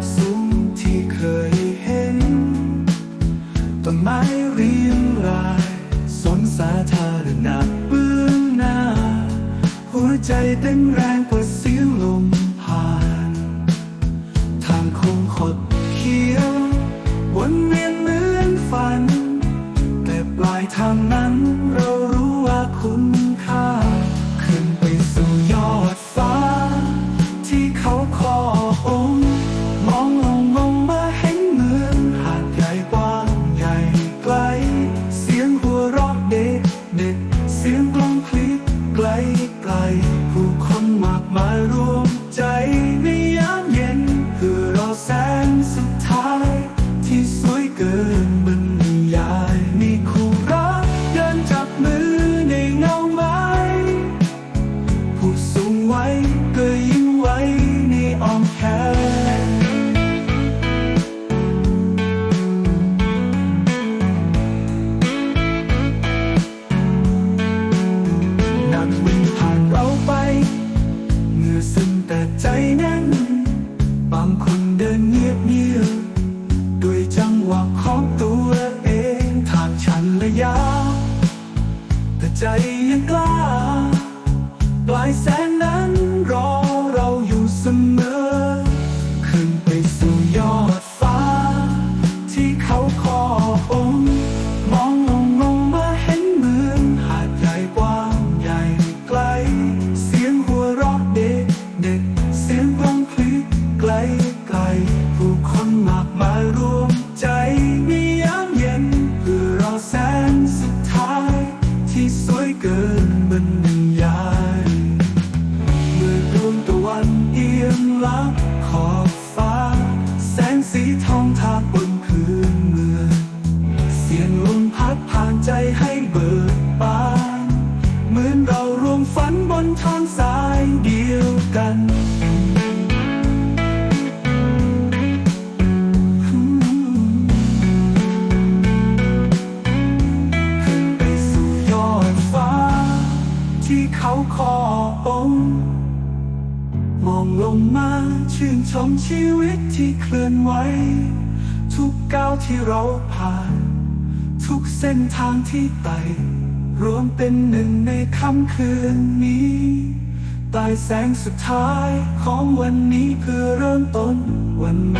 ดซุ้ที่เคยเห็น ต้นไม้รียงราสนสาธารณะเบื้องหน้า หัวใจเต้นแรงกว่สียลมผ่าน ทางคงขดเคี้ยววนเวียนเหมือนฝัน แต่ปลายทางนั้น ไกลไกลผู้คนมากมายรวม ใจยังกล้าปลายแส ยายเมื่อดวงตะวันเอียงลับขอบฟ้า แสงสีทองทาบนพื้นเมืองเสียงลมพัดผ่านใจให้เบิกบาน เหมือนเรารวมฝันบนทางสาย คอองมองลงมาชื่นชมชีวิตที่เคลื่อนไหวทุกก้าวที่เราผ่าน ทุกเส้นทางที่ไต่รวมเป็นหนึ่งในค่ำคืนนี้ใต้แสงสุดท้ายของวันนี้เพื่อเริ่มต้นวันใหม่